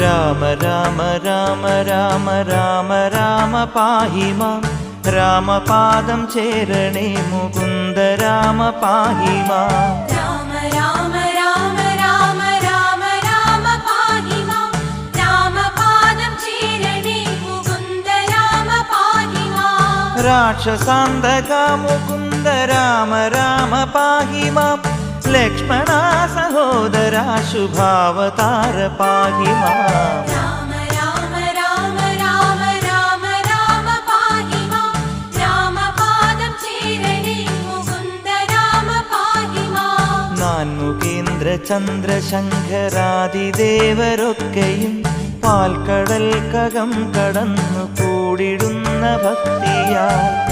राम राम राम राम राम राम पाहि मा। रामपादं चेरणे मुकुन्द राम पाहि मा। राक्षसान्दका मुकुन्द राम राम पाहि मा। ലക്ഷ്മണ സഹോദര ശുഭാവതാര പാഹി മാം നാൻമുഖേന്ദ്ര ചന്ദ്രശങ്കരാദിദേവരൊക്കെയും പാൽക്കടൽ കകം കടന്നു കൂടിടുന്ന ഭക്തിയാൽ